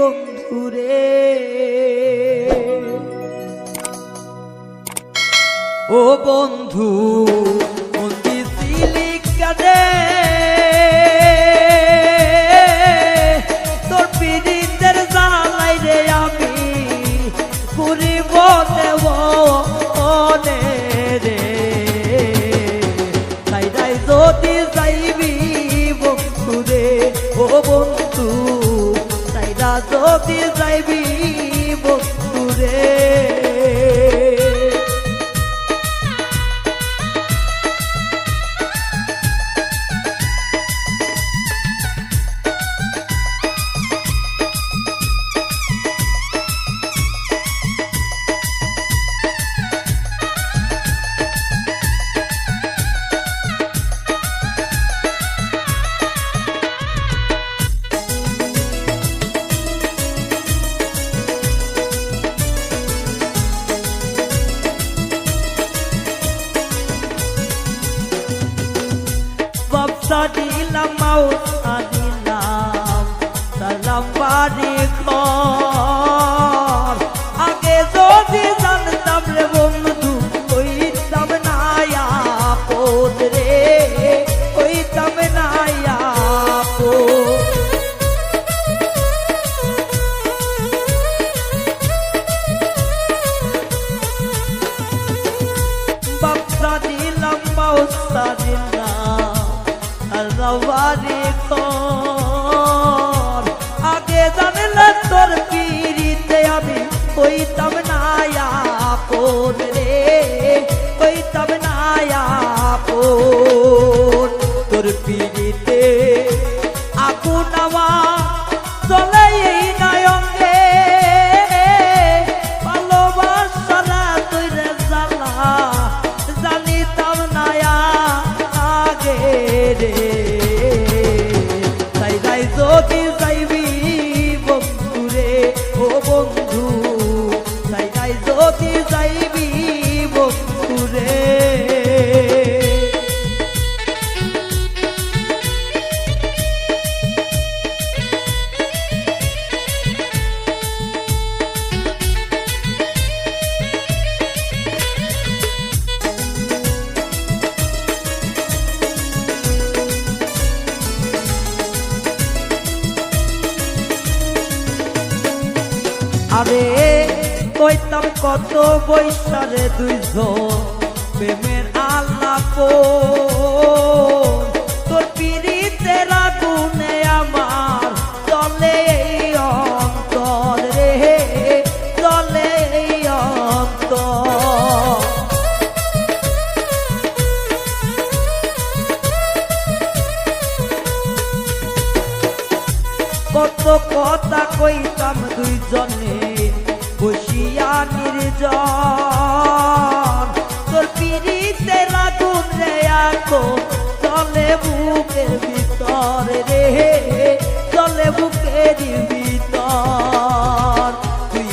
বন্ধুরে। ও বন্ধু না যদি যাইবি Mindanao, Adilam, Salampari ko আরে কইতাম কত বৈশারে দুইজন প্রেমের আগুনে আমার রে চলে কত কথা কইতাম দুইজনে নির্জন তোর পিড়িতে লাগুন রে আতো চলে বুকের ভিতর রে চলে বুকের ভিতর। তুই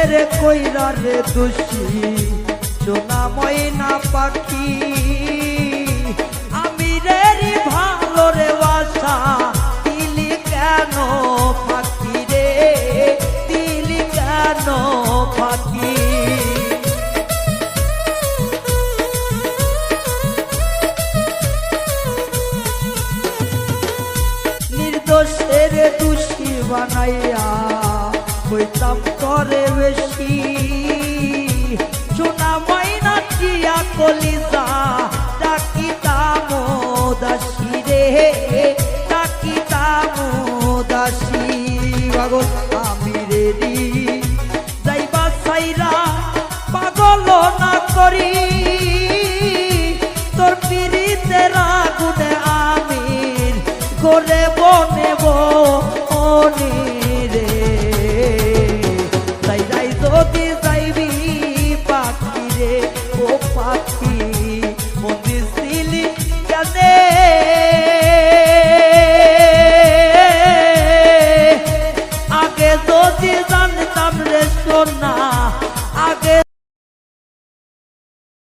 নির্দোষের কইরা রে দোষী সোনা ময়না পাখি। আমি রে রে ভালো রে বাসা, দিলি কেন পাখি রে? দিলি কেন পাখি? নির্দোষের দোষী বানাইয়া হইতাম করে বেশি। সোনা মাইনা টিয়া কলিজা ডাকিতাম দাসী রে। ডাকিতাম দাসী পাগল আমি রেডি। যাইবা সাইরা, পাগল না করি। তোর পিড়িতে রাগুনে আমির করে বনে